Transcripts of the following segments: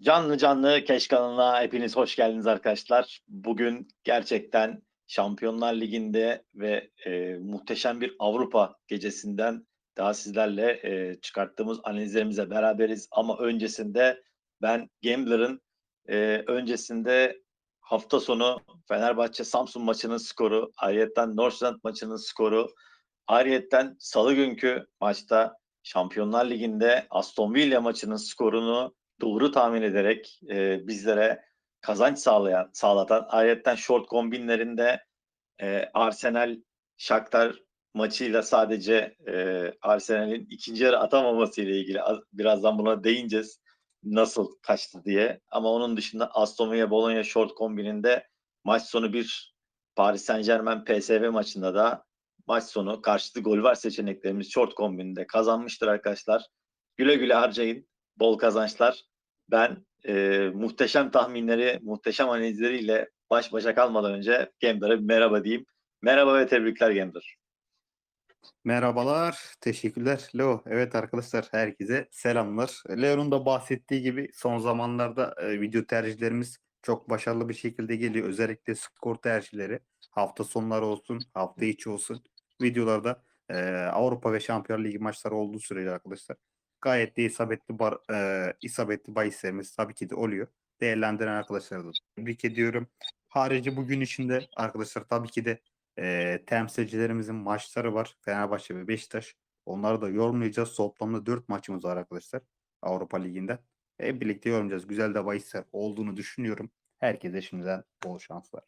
Canlı canlı Keş kanalına hepiniz hoş geldiniz arkadaşlar. Bugün gerçekten Şampiyonlar Ligi'nde ve e, muhteşem bir Avrupa gecesinden daha sizlerle e, çıkarttığımız analizlerimize beraberiz. Ama öncesinde ben Gambler'ın e, öncesinde hafta sonu Fenerbahçe Samsun maçının skoru, ayrıyetten Northland maçının skoru, ayrıyetten salı günkü maçta Şampiyonlar Ligi'nde Aston Villa maçının skorunu doğru tahmin ederek e, bizlere kazanç sağlayan, sağlatan ayrıca short kombinlerinde e, Arsenal Shakhtar maçıyla sadece e, Arsenal'in ikinci yarı atamaması ile ilgili az- birazdan buna değineceğiz. Nasıl kaçtı diye. Ama onun dışında Aston Villa Bologna short kombininde maç sonu bir Paris Saint Germain PSV maçında da maç sonu karşılıklı gol var seçeneklerimiz short kombininde kazanmıştır arkadaşlar. Güle güle harcayın. Bol kazançlar. Ben e, muhteşem tahminleri, muhteşem analizleriyle baş başa kalmadan önce bir merhaba diyeyim. Merhaba ve tebrikler Gambler. Merhabalar, teşekkürler Leo. Evet arkadaşlar herkese selamlar. Leo'nun da bahsettiği gibi son zamanlarda e, video tercihlerimiz çok başarılı bir şekilde geliyor. Özellikle skor tercihleri hafta sonları olsun, hafta içi olsun videolarda e, Avrupa ve Şampiyonlar Ligi maçları olduğu sürece arkadaşlar gayet de isabetli bar, e, isabetli bahislerimiz tabii ki de oluyor. Değerlendiren arkadaşlara da tebrik ediyorum. Harici bugün içinde arkadaşlar tabii ki de e, temsilcilerimizin maçları var. Fenerbahçe ve Beşiktaş. Onları da yorumlayacağız. Toplamda 4 maçımız var arkadaşlar. Avrupa Ligi'nde. Hep birlikte yorumlayacağız. Güzel de bahisler olduğunu düşünüyorum. Herkese şimdiden bol şanslar.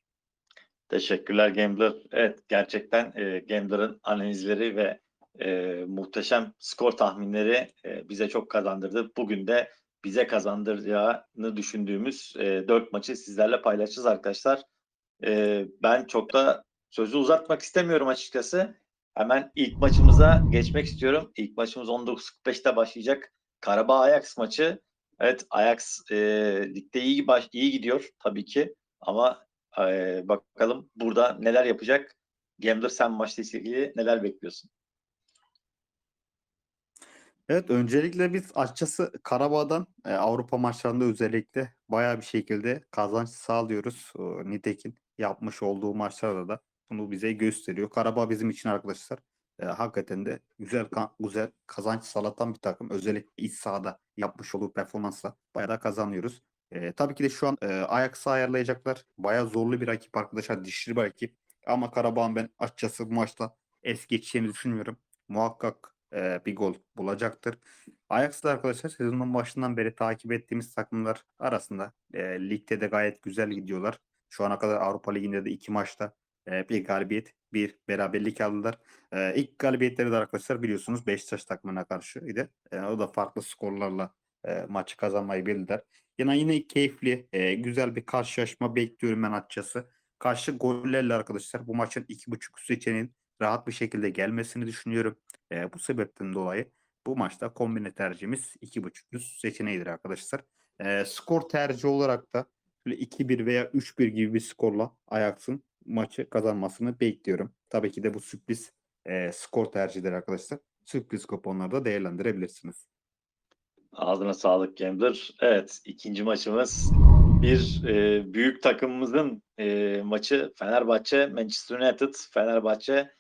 Teşekkürler Gambler. Evet gerçekten e, Gambler'ın analizleri ve e, muhteşem skor tahminleri e, bize çok kazandırdı. Bugün de bize kazandıracağını düşündüğümüz e, 4 maçı sizlerle paylaşacağız arkadaşlar. E, ben çok da sözü uzatmak istemiyorum açıkçası. Hemen ilk maçımıza geçmek istiyorum. İlk maçımız 19.45'te başlayacak. Karabağ Ajax maçı. Evet Ajax e, ligde iyi baş, iyi gidiyor tabii ki ama e, bakalım burada neler yapacak. Gambler sen maçla ilgili neler bekliyorsun? Evet öncelikle biz açıkçası Karabağ'dan e, Avrupa maçlarında özellikle bayağı bir şekilde kazanç sağlıyoruz. E, Nitekin yapmış olduğu maçlarda da bunu bize gösteriyor. Karabağ bizim için arkadaşlar e, hakikaten de güzel güzel kazanç sağlatan bir takım. Özellikle iç sahada yapmış olduğu performansla bayağı da kazanıyoruz. E, tabii ki de şu an e, Ajax'ı ayarlayacaklar. Bayağı zorlu bir rakip arkadaşlar. Dişli bir rakip. Ama Karabağ'ın ben açıkçası bu maçta es geçeceğini düşünmüyorum. Muhakkak e, bir gol bulacaktır. Ajax da arkadaşlar sezonun başından beri takip ettiğimiz takımlar arasında e, ligde de gayet güzel gidiyorlar. Şu ana kadar Avrupa Ligi'nde de iki maçta e, bir galibiyet, bir beraberlik aldılar. E, ilk galibiyetleri de arkadaşlar biliyorsunuz Beşiktaş takımına karşıydı. E, o da farklı skorlarla e, maçı kazanmayı bildiler. Yine yine keyifli, e, güzel bir karşılaşma bekliyorum ben açıkçası. Karşı gollerle arkadaşlar bu maçın iki buçuk seçeneğin rahat bir şekilde gelmesini düşünüyorum. E, bu sebepten dolayı bu maçta kombine tercihimiz 2.5 üst seçeneğidir arkadaşlar. E, skor tercihi olarak da böyle 2-1 veya 3-1 gibi bir skorla Ajax'ın maçı kazanmasını bekliyorum. Tabii ki de bu sürpriz e, skor tercihidir arkadaşlar. Sürpriz kuponları da değerlendirebilirsiniz. Ağzına sağlık Gambler. Evet ikinci maçımız bir e, büyük takımımızın e, maçı Fenerbahçe Manchester United. Fenerbahçe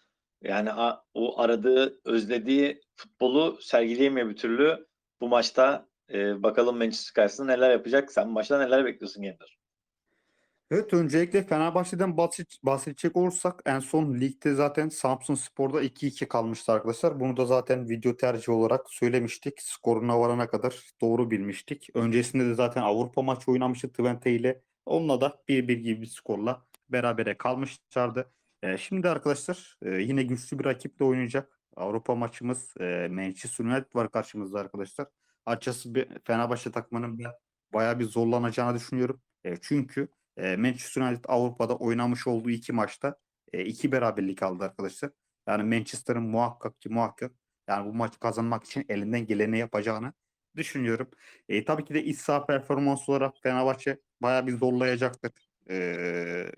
yani o aradığı, özlediği futbolu sergileyemiyor bir türlü. Bu maçta e, bakalım Manchester karşısında neler yapacak. Sen maçta neler bekliyorsun Gambler? Evet öncelikle Fenerbahçe'den bahsedecek olursak en son ligde zaten Samsun Spor'da 2-2 kalmıştı arkadaşlar. Bunu da zaten video tercihi olarak söylemiştik. Skoruna varana kadar doğru bilmiştik. Öncesinde de zaten Avrupa maçı oynamıştı Twente ile. Onunla da 1-1 gibi bir skorla berabere kalmışlardı. Ee, şimdi arkadaşlar e, yine güçlü bir rakiple oynayacak. Avrupa maçımız e, Manchester United var karşımızda arkadaşlar. Açıkçası bir Fenerbahçe takımının ben bayağı bir zorlanacağını düşünüyorum. E, çünkü e, Manchester United Avrupa'da oynamış olduğu iki maçta e, iki beraberlik aldı arkadaşlar. Yani Manchester'ın muhakkak ki muhakkak yani bu maçı kazanmak için elinden geleni yapacağını düşünüyorum. E, tabii ki de iç saha performansı olarak Fenerbahçe bayağı bir zorlayacaktır. E,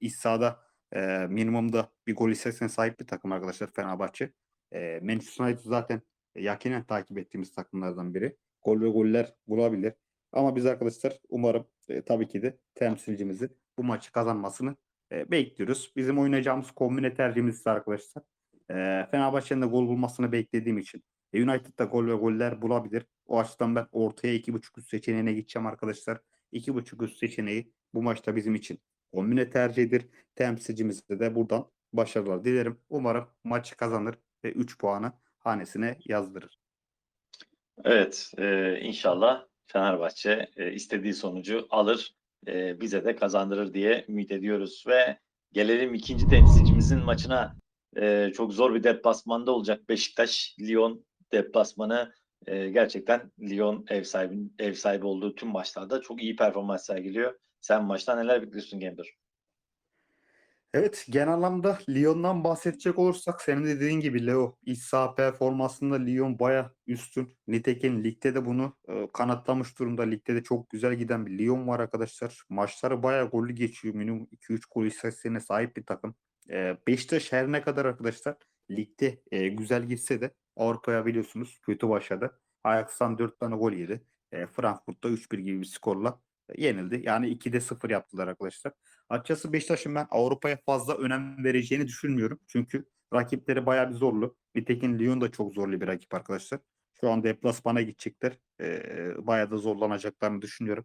iç sahada e, minimumda bir gol listesine sahip bir takım arkadaşlar Fenerbahçe. E, Manchester United zaten yakinen takip ettiğimiz takımlardan biri. Gol ve goller bulabilir. Ama biz arkadaşlar umarım e, tabii ki de temsilcimizin bu maçı kazanmasını e, bekliyoruz. Bizim oynayacağımız kombine tercihimiz ise arkadaşlar. E, Fenerbahçe'nin de gol bulmasını beklediğim için e, United da gol ve goller bulabilir. O açıdan ben ortaya 2.5 üst seçeneğine gideceğim arkadaşlar. 2.5 üst seçeneği bu maçta bizim için kombine tercihidir. Temsilcimize de buradan başarılar dilerim. Umarım maçı kazanır ve 3 puanı hanesine yazdırır. Evet, e, inşallah Fenerbahçe e, istediği sonucu alır, e, bize de kazandırır diye ümit ediyoruz ve gelelim ikinci temsilcimizin maçına. E, çok zor bir deplasmanda olacak Beşiktaş Lyon deplasmanı. E, gerçekten Lyon ev sahibi ev sahibi olduğu tüm maçlarda çok iyi performans sergiliyor. Sen maçtan neler bekliyorsun Gember? Evet, genel anlamda Lyon'dan bahsedecek olursak senin de dediğin gibi Leo iç saha performansında Lyon baya üstün. Nitekim ligde de bunu e, kanıtlamış durumda. Ligde de çok güzel giden bir Lyon var arkadaşlar. Maçları baya gollü geçiyor. Minimum 2-3 gol istatistiğine sahip bir takım. E, Beşiktaş her ne kadar arkadaşlar ligde e, güzel gitse de Avrupa'ya biliyorsunuz kötü başladı. Ajax'tan 4 tane gol yedi. E, Frankfurt'ta 3-1 gibi bir skorla yenildi. Yani 2'de 0 yaptılar arkadaşlar. Açıkçası Beşiktaş'ın ben Avrupa'ya fazla önem vereceğini düşünmüyorum. Çünkü rakipleri bayağı bir zorlu. Nitekim Lyon da çok zorlu bir rakip arkadaşlar. Şu an deplasmana gidecekler. Ee, bayağı da zorlanacaklarını düşünüyorum.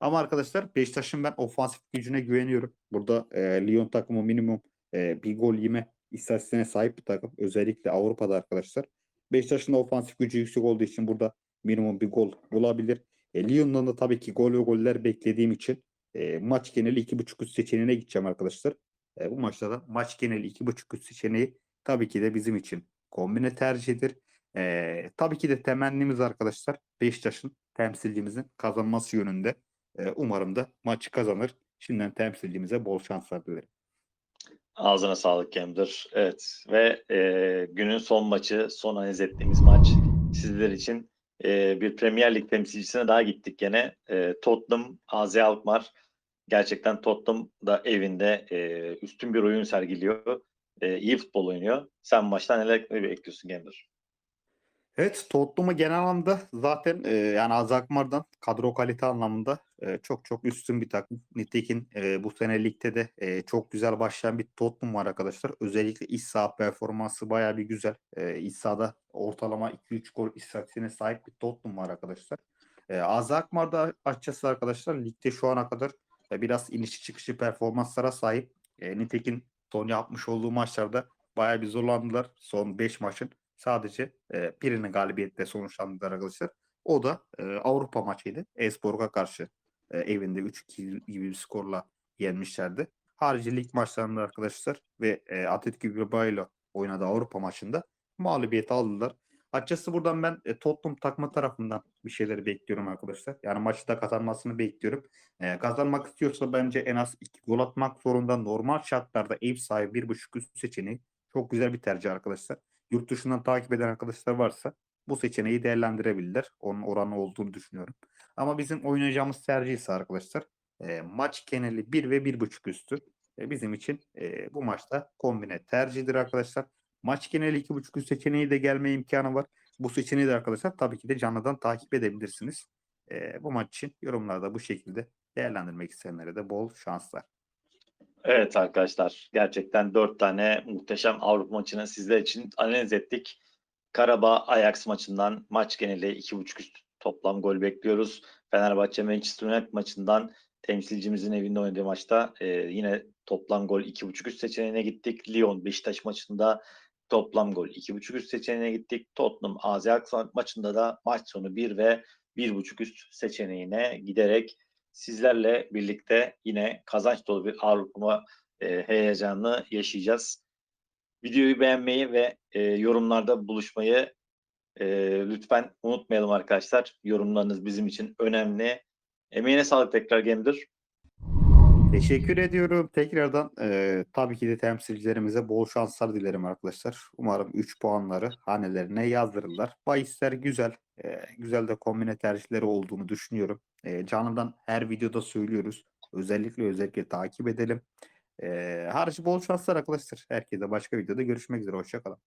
Ama arkadaşlar Beşiktaş'ın ben ofansif gücüne güveniyorum. Burada e, Lyon takımı minimum e, bir gol yeme istatistiğine sahip bir takım. Özellikle Avrupa'da arkadaşlar. Beşiktaş'ın ofansif gücü yüksek olduğu için burada minimum bir gol bulabilir. E, Lyon'dan da tabii ki gol ve goller beklediğim için e, maç geneli 2.5 üst seçeneğine gideceğim arkadaşlar. E, bu maçta da maç geneli 2.5 üst seçeneği tabii ki de bizim için kombine tercihidir. E, tabii ki de temennimiz arkadaşlar Beşiktaş'ın temsilcimizin kazanması yönünde. E, umarım da maçı kazanır. Şimdiden temsilcimize bol şanslar dilerim. Ağzına sağlık Gember. Evet ve e, günün son maçı, son analiz ettiğimiz maç sizler için e, bir Premier Lig temsilcisine daha gittik gene. E, Tottenham, AZ Alkmaar. Gerçekten Tottenham da evinde e, üstün bir oyun sergiliyor. E, iyi futbol oynuyor. Sen maçtan neler bekliyorsun Gember? Evet Tottenham'ı genel anlamda zaten e, yani Azakmar'dan kadro kalite anlamında e, çok çok üstün bir takım. Nitekim e, bu sene ligde de e, çok güzel başlayan bir Tottenham var arkadaşlar. Özellikle iç saha performansı bayağı bir güzel. E, iç sahada ortalama 2-3 gol istatistiğine sahip bir Tottenham var arkadaşlar. E, Azakmar'da açıkçası arkadaşlar ligde şu ana kadar e, biraz inişi çıkışı performanslara sahip. E, nitekim son yapmış olduğu maçlarda bayağı bir zorlandılar son 5 maçın sadece e, birinin galibiyetle sonuçlandılar arkadaşlar. O da e, Avrupa maçıydı. Esporg'a karşı e, evinde 3-2 gibi bir skorla yenmişlerdi. Harici lig maçlarında arkadaşlar ve e, Atletico Bilbao ile oynadığı Avrupa maçında mağlubiyet aldılar. Açıkçası buradan ben e, Tottenham takma tarafından bir şeyleri bekliyorum arkadaşlar. Yani maçı da kazanmasını bekliyorum. E, kazanmak istiyorsa bence en az 2 gol atmak zorunda. Normal şartlarda ev sahibi 1.5 üst seçeneği çok güzel bir tercih arkadaşlar yurt dışından takip eden arkadaşlar varsa bu seçeneği değerlendirebilirler. Onun oranı olduğunu düşünüyorum. Ama bizim oynayacağımız tercih ise arkadaşlar e, maç geneli 1 ve 1.5 üstü. E, bizim için e, bu maçta kombine tercihdir arkadaşlar. Maç geneli 2.5 üst seçeneği de gelme imkanı var. Bu seçeneği de arkadaşlar tabii ki de canlıdan takip edebilirsiniz. E, bu maç için yorumlarda bu şekilde değerlendirmek isteyenlere de bol şanslar. Evet arkadaşlar gerçekten dört tane muhteşem Avrupa maçını sizler için analiz ettik. Karabağ Ajax maçından maç geneli 2.5 üst toplam gol bekliyoruz. Fenerbahçe Manchester United maçından temsilcimizin evinde oynadığı maçta e, yine toplam gol 2.5 üst seçeneğine gittik. Lyon Beşiktaş maçında toplam gol 2.5 üst seçeneğine gittik. Tottenham Alkmaar maçında da maç sonu 1 ve 1.5 üst seçeneğine giderek sizlerle birlikte yine kazanç dolu bir Avrupa e, heyecanını yaşayacağız. Videoyu beğenmeyi ve e, yorumlarda buluşmayı e, lütfen unutmayalım arkadaşlar. Yorumlarınız bizim için önemli. Emeğine sağlık tekrar Gemdir. Teşekkür ediyorum. Tekrardan e, tabii ki de temsilcilerimize bol şanslar dilerim arkadaşlar. Umarım 3 puanları hanelerine yazdırırlar. Bahisler güzel. E, güzel de kombine tercihleri olduğunu düşünüyorum. E, canımdan her videoda söylüyoruz. Özellikle özellikle takip edelim. E, harici bol şanslar arkadaşlar. Herkese başka videoda görüşmek üzere. Hoşçakalın.